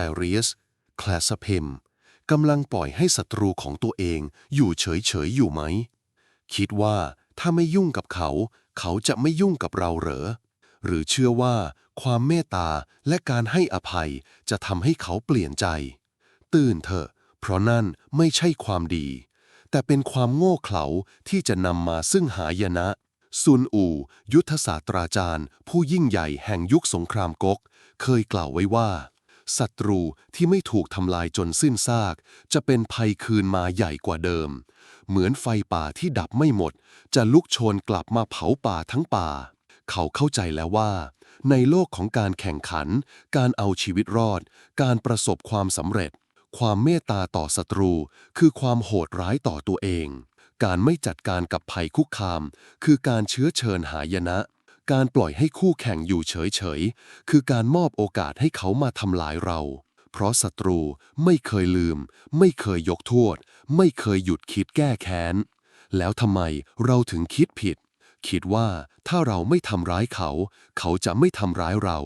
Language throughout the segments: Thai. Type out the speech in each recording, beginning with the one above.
แตเรียส แคลสเพมกำลังปล่อยให้ศัตรูของตัวเองอยู่เฉยๆอยู่ไหม คิดว่าถ้าไม่ยุ่งกับเขา เขาจะไม่ยุ่งกับเราเหรอ หรือเชื่อว่าความเมตตาและการให้อภัยจะทำให้เขาเปลี่ยนใจ ตื่นเถอะ เพราะนั่นไม่ใช่ความดี แต่เป็นความโง่เขลาที่จะนำมาซึ่งหายนะ ซุนอู ยุทธศาสตราจารย์ ผู้ยิ่งใหญ่แห่งยุคสงครามก๊ก เคยกล่าวไว้ว่า ศัตรูที่ไม่ถูกทำลายจนสิ้นซาก จะเป็นภัยคืนมาใหญ่กว่าเดิม เหมือนไฟป่าที่ดับไม่หมด จะลุกโชนกลับมาเผาป่าทั้งป่า เขาเข้าใจแล้วว่า ในโลกของการแข่งขัน การเอาชีวิตรอด การประสบความสำเร็จ ความเมตตาต่อศัตรู คือความโหดร้ายต่อตัวเอง การไม่จัดการกับภัยคุกคาม คือการเชื้อเชิญหายนะ การปล่อยให้คู่แข่งอยู่เฉยๆ คือการมอบโอกาสให้เขามาทำลายเรา เพราะศัตรูไม่เคยลืม ไม่เคยยกโทษ ไม่เคยหยุดคิดแก้แค้น แล้วทำไมเราถึงคิดผิด คิดว่าถ้าเราไม่ทำร้ายเขา เขาจะไม่ทำร้ายเรา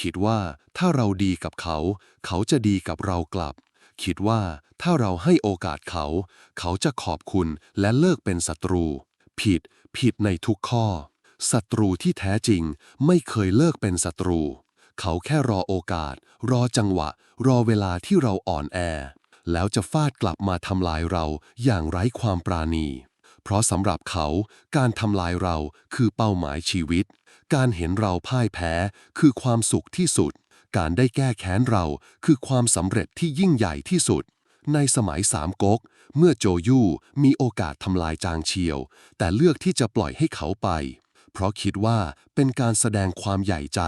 คิดว่าถ้าเราดีกับเขา เขาจะดีกับเรากลับ คิดว่าถ้าเราให้โอกาสเขา เขาจะขอบคุณและเลิกเป็นศัตรู ผิด ผิดในทุกข้อ ศัตรูที่แท้จริงไม่เคยเลิกเป็นศัตรู เขาแค่รอโอกาส รอจังหวะ รอเวลาที่เราอ่อนแอ แล้วจะฟาดกลับมาทำลายเราอย่างไร้ความปราณี เพราะสำหรับเขาการทำลายเราคือเป้าหมายชีวิต การเห็นเราพ่ายแพ้คือความสุขที่สุด การได้แก้แค้นเราคือความสำเร็จที่ยิ่งใหญ่ที่สุดในสมัยสามก๊ก เมื่อโจยู่มีโอกาสทำลายจางเชียว แต่เลือกที่จะปล่อยให้เขาไป เพราะคิดว่าเป็นการแสดงความใหญ่ใจ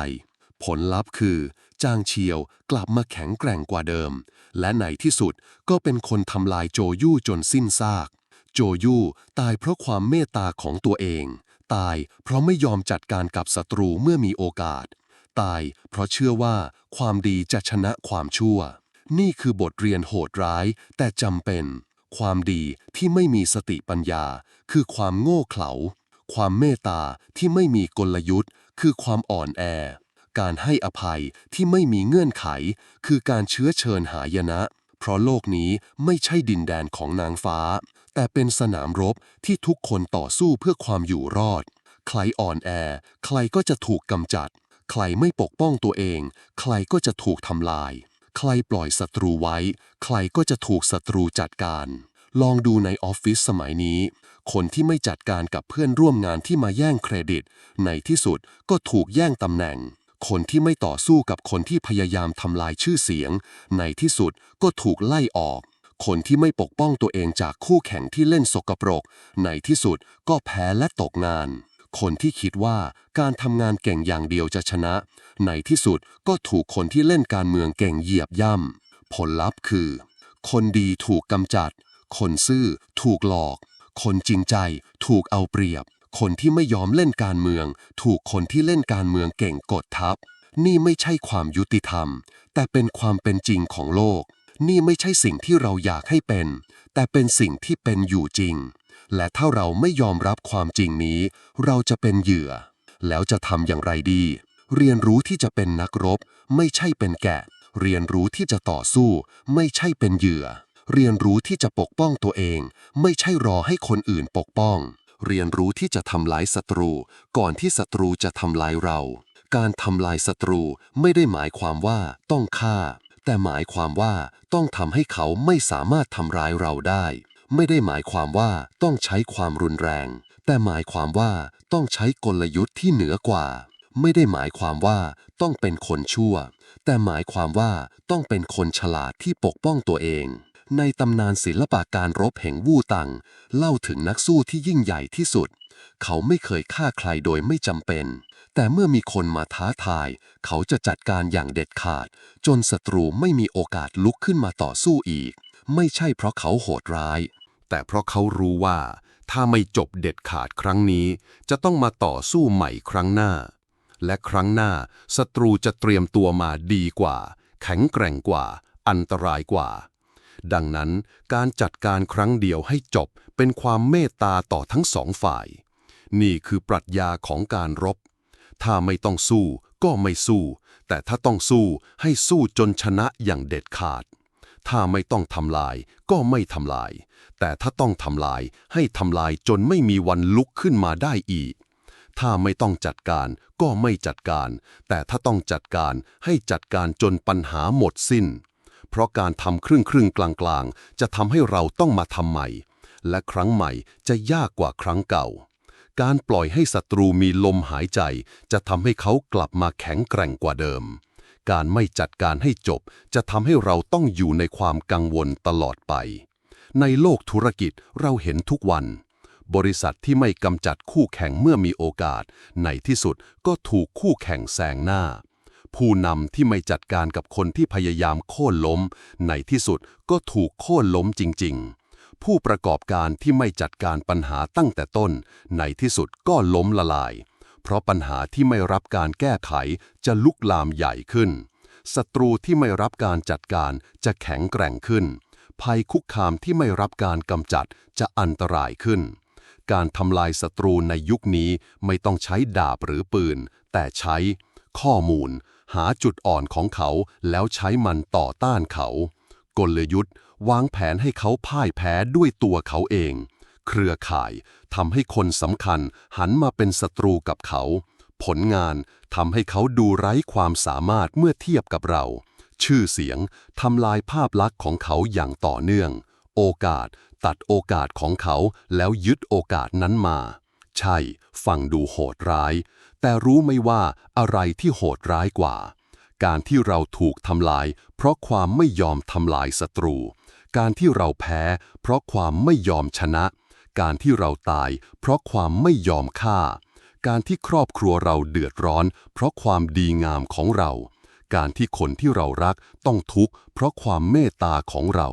ผลลัพธ์คือ จางเชียวกลับมาแข็งแกร่งกว่าเดิม และในที่สุดก็เป็นคนทำลายโจยู่จนสิ้นซาก โจยู่ตายเพราะความเมตตาของตัวเอง ตายเพราะไม่ยอมจัดการกับศัตรูเมื่อมีโอกาส ตายเพราะเชื่อว่าความดีจะชนะความชั่ว นี่คือบทเรียนโหดร้ายแต่จำเป็น ความดีที่ไม่มีสติปัญญา คือความโง่เขลา ความเมตตาที่ไม่มีกลยุทธ์ คือความอ่อนแอ การให้อภัยที่ไม่มีเงื่อนไข คือการเชื้อเชิญหายนะ เพราะโลกนี้ไม่ใช่ดินแดนของนางฟ้า แต่เป็นสนามรบที่ทุกคนต่อสู้เพื่อความอยู่รอด ใครอ่อนแอ ใครก็จะถูกกำจัด ใครไม่ปกป้องตัวเอง ใครก็จะถูกทำลาย ใครปล่อยศัตรูไว้ ใครก็จะถูกศัตรูจัดการลองดูในออฟฟิศสมัยนี้ คนที่ไม่จัดการกับเพื่อนร่วมงานที่มาแย่งเครดิต ในที่สุดก็ถูกแย่งตำแหน่ง คนที่ไม่ต่อสู้กับคนที่พยายามทำลายชื่อเสียง ในที่สุดก็ถูกไล่ออก คนที่ไม่ปกป้องตัวเองจากคู่แข่งที่เล่นสกปรก ในที่สุดก็แพ้และตกงาน คนที่คิดว่าการทำงานเก่งอย่างเดียวจะชนะ ในที่สุดก็ถูกคนที่เล่นการเมืองเก่งเหยียบย่ำผลลัพธ์คือ คนดีถูกกำจัด คนซื่อถูกหลอก คนจริงใจ ถูกเอาเปรียบ คนที่ไม่ยอมเล่นการเมือง ถูกคนที่เล่นการเมืองเก่งกดทับ นี่ไม่ใช่ความยุติธรรม แต่เป็นความเป็นจริงของโลก นี่ไม่ใช่สิ่งที่เราอยากให้เป็น แต่เป็นสิ่งที่เป็นอยู่จริง และถ้าเราไม่ยอมรับความจริงนี้ เราจะเป็นเหยื่อ แล้วจะทำอย่างไรดี เรียนรู้ที่จะเป็นนักรบ ไม่ใช่เป็นแกะ เรียนรู้ที่จะต่อสู้ ไม่ใช่เป็นเหยื่อ เรียนรู้ที่จะปกป้องตัวเอง ไม่ใช่รอให้คนอื่นปกป้อง เรียนรู้ที่จะทำลายศัตรู ก่อนที่ศัตรูจะทำลายเรา การทำลายศัตรูไม่ได้หมายความว่าต้องฆ่า แต่หมายความว่าต้องทำให้เขาไม่สามารถทำร้ายเราได้ ไม่ได้หมายความว่าต้องใช้ความรุนแรง แต่หมายความว่าต้องใช้กลยุทธ์ที่เหนือกว่า ไม่ได้หมายความว่าต้องเป็นคนชั่ว แต่หมายความว่าต้องเป็นคนฉลาดที่ปกป้องตัวเอง ในตำนานศิลปะการรบแห่งวู่ตัง เล่าถึงนักสู้ที่ยิ่งใหญ่ที่สุด เขาไม่เคยฆ่าใครโดยไม่จำเป็น แต่เมื่อมีคนมาท้าทาย เขาจะจัดการอย่างเด็ดขาด จนศัตรูไม่มีโอกาสลุกขึ้นมาต่อสู้อีก ไม่ใช่เพราะเขาโหดร้าย แต่เพราะเขารู้ว่า ถ้าไม่จบเด็ดขาดครั้งนี้ จะต้องมาต่อสู้ใหม่ครั้งหน้า และครั้งหน้าศัตรูจะเตรียมตัวมาดีกว่า แข็งแกร่งกว่า อันตรายกว่า ดังนั้นการจัดการครั้งเดียวให้จบเป็นความเมตตาต่อทั้งสองฝ่าย นี่คือปรัชญาของการรบ ถ้าไม่ต้องสู้ก็ไม่สู้ แต่ถ้าต้องสู้ให้สู้จนชนะอย่างเด็ดขาด ถ้าไม่ต้องทำลายก็ไม่ทำลาย แต่ถ้าต้องทำลายให้ทำลายจนไม่มีวันลุกขึ้นมาได้อีกถ้าไม่ต้องจัดการก็ไม่จัดการ แต่ถ้าต้องจัดการให้จัดการจนปัญหาหมดสิ้น เพราะการทำครึ่งครึ่งกลางกลางๆ จะทำให้เราต้องมาทำใหม่ และครั้งใหม่จะยากกว่าครั้งเก่า การปล่อยให้ศัตรูมีลมหายใจ จะทำให้เขากลับมาแข็งแกร่งกว่าเดิม การไม่จัดการให้จบ จะทำให้เราต้องอยู่ในความกังวลตลอดไป ในโลกธุรกิจเราเห็นทุกวันบริษัทที่ไม่กำจัดคู่แข่งเมื่อมีโอกาส ในที่สุดก็ถูกคู่แข่งแซงหน้า ผู้นำที่ไม่จัดการกับคนที่พยายามโค่นล้ม ในที่สุดก็ถูกโค่นล้มจริง ๆ ผู้ประกอบการที่ไม่จัดการปัญหาตั้งแต่ต้น ในที่สุดก็ล้มละลาย เพราะปัญหาที่ไม่รับการแก้ไขจะลุกลามใหญ่ขึ้น ศัตรูที่ไม่รับการจัดการจะแข็งแกร่งขึ้น ภัยคุกคามที่ไม่รับการกำจัดจะอันตรายขึ้นการทำลายศัตรูในยุคนี้ไม่ต้องใช้ดาบหรือปืน แต่ใช้ ข้อมูล หาจุดอ่อนของเขาแล้วใช้มันต่อต้านเขา กลยุทธ์ วางแผนให้เขาพ่ายแพ้ด้วยตัวเขาเอง เครือข่ายทำให้คนสำคัญหันมาเป็นศัตรูกับเขา ผลงานทำให้เขาดูไร้ความสามารถเมื่อเทียบกับเรา ชื่อเสียงทำลายภาพลักษณ์ของเขาอย่างต่อเนื่อง โอกาสตัดโอกาสของเขาแล้วยึดโอกาสนั้นมา ใช่ ฟังดูโหดร้าย แต่รู้ไหมว่าอะไรที่โหดร้ายกว่า การที่เราถูกทำลาย เพราะความไม่ยอมทำลายศัตรู การที่เราแพ้ เพราะความไม่ยอมชนะ การที่เราตาย เพราะความไม่ยอมฆ่า การที่ครอบครัวเราเดือดร้อน เพราะความดีงามของเรา การที่คนที่เรารักต้องทุกข์ เพราะความเมตตาของเรา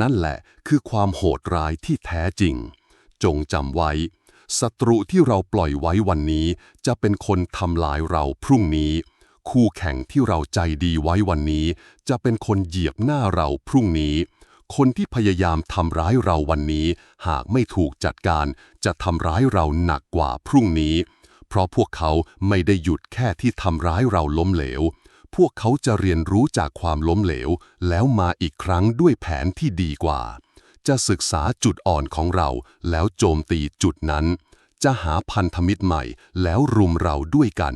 นั่นแหละคือความโหดร้ายที่แท้จริง จงจำไว้ ศัตรูที่เราปล่อยไว้วันนี้ จะเป็นคนทำลายเราพรุ่งนี้ คู่แข่งที่เราใจดีไว้วันนี้ จะเป็นคนเหยียบหน้าเราพรุ่งนี้ คนที่พยายามทำร้ายเราวันนี้ หากไม่ถูกจัดการ จะทำร้ายเราหนักกว่าพรุ่งนี้ เพราะพวกเขาไม่ได้หยุดแค่ที่ทำร้ายเราล้มเหลว พวกเขาจะเรียนรู้จากความล้มเหลว แล้วมาอีกครั้งด้วยแผนที่ดีกว่า จะศึกษาจุดอ่อนของเรา แล้วโจมตีจุดนั้น จะหาพันธมิตรใหม่ แล้วรุมเราด้วยกัน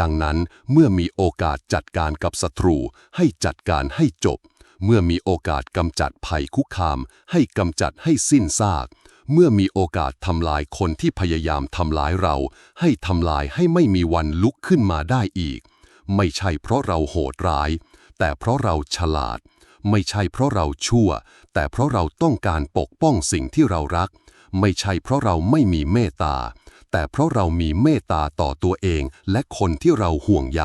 ดังนั้นเมื่อมีโอกาสจัดการกับศัตรู ให้จัดการให้จบ เมื่อมีโอกาสกำจัดภัยคุกคาม ให้กำจัดให้สิ้นซาก เมื่อมีโอกาสทำลายคนที่พยายามทำลายเรา ให้ทำลายให้ไม่มีวันลุกขึ้นมาได้อีก ไม่ใช่เพราะเราโหดร้าย แต่เพราะเราฉลาด ไม่ใช่เพราะเราชั่ว แต่เพราะเราต้องการปกป้องสิ่งที่เรารัก ไม่ใช่เพราะเราไม่มีเมตตา แต่เพราะเรามีเมตตาต่อตัวเองและคนที่เราห่วงใย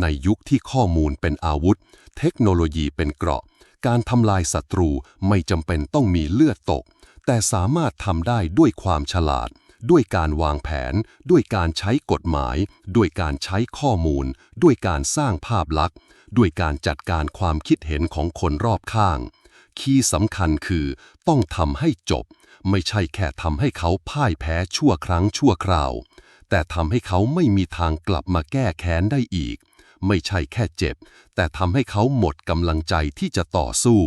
ในยุคที่ข้อมูลเป็นอาวุธ เทคโนโลยีเป็นเกราะ การทำลายศัตรูไม่จำเป็นต้องมีเลือดตก แต่สามารถทำได้ด้วยความฉลาดด้วยการวางแผน ด้วยการใช้กฎหมาย ด้วยการใช้ข้อมูล ด้วยการสร้างภาพลักษณ์ ด้วยการจัดการความคิดเห็นของคนรอบข้าง คีย์สำคัญคือต้องทำให้จบ ไม่ใช่แค่ทำให้เขาพ่ายแพ้ชั่วครั้งชั่วคราว แต่ทำให้เขาไม่มีทางกลับมาแก้แค้นได้อีก ไม่ใช่แค่เจ็บ แต่ทำให้เขาหมดกำลังใจที่จะต่อสู้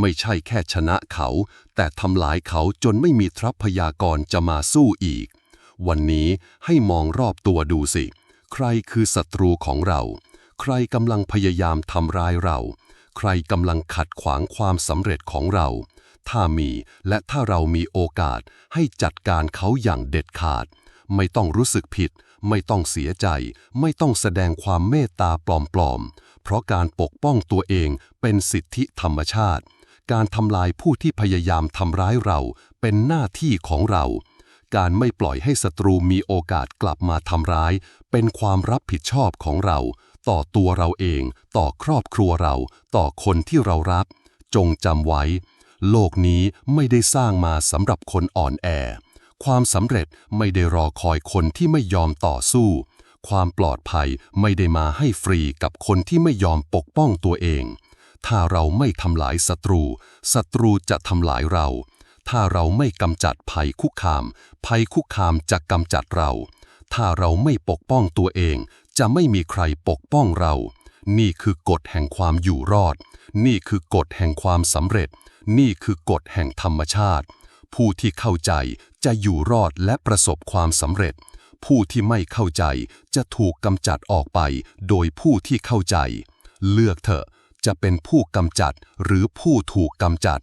ไม่ใช่แค่ชนะเขา แต่ทำลายเขาจนไม่มีทรัพยากรจะมาสู้อีก วันนี้ให้มองรอบตัวดูสิ ใครคือศัตรูของเรา ใครกำลังพยายามทำร้ายเรา ใครกำลังขัดขวางความสำเร็จของเรา ถ้ามีและถ้าเรามีโอกาสให้จัดการเขาอย่างเด็ดขาด ไม่ต้องรู้สึกผิด ไม่ต้องเสียใจ ไม่ต้องแสดงความเมตตาปลอมๆ เพราะการปกป้องตัวเองเป็นสิทธิธรรมชาติ การทำลายผู้ที่พยายามทำร้ายเราเป็นหน้าที่ของเราการไม่ปล่อยให้ศัตรูมีโอกาสกลับมาทำร้าย เป็นความรับผิดชอบของเรา ต่อตัวเราเอง ต่อครอบครัวเรา ต่อคนที่เรารัก จงจำไว้ โลกนี้ไม่ได้สร้างมาสำหรับคนอ่อนแอ ความสำเร็จไม่ได้รอคอยคนที่ไม่ยอมต่อสู้ ความปลอดภัยไม่ได้มาให้ฟรีกับคนที่ไม่ยอมปกป้องตัวเอง ถ้าเราไม่ทำลายศัตรู ศัตรูจะทำลายเรา ถ้าเราไม่กำจัดภัยคุกคาม ภัยคุกคามจะกำจัดเราถ้าเราไม่ปกป้องตัวเอง จะไม่มีใครปกป้องเรา นี่คือกฎแห่งความอยู่รอด นี่คือกฎแห่งความสำเร็จ นี่คือกฎแห่งธรรมชาติ ผู้ที่เข้าใจจะอยู่รอดและประสบความสำเร็จ ผู้ที่ไม่เข้าใจจะถูกกำจัดออกไป โดยผู้ที่เข้าใจ เลือกเถอะจะเป็นผู้กำจัดหรือผู้ถูกกำจัด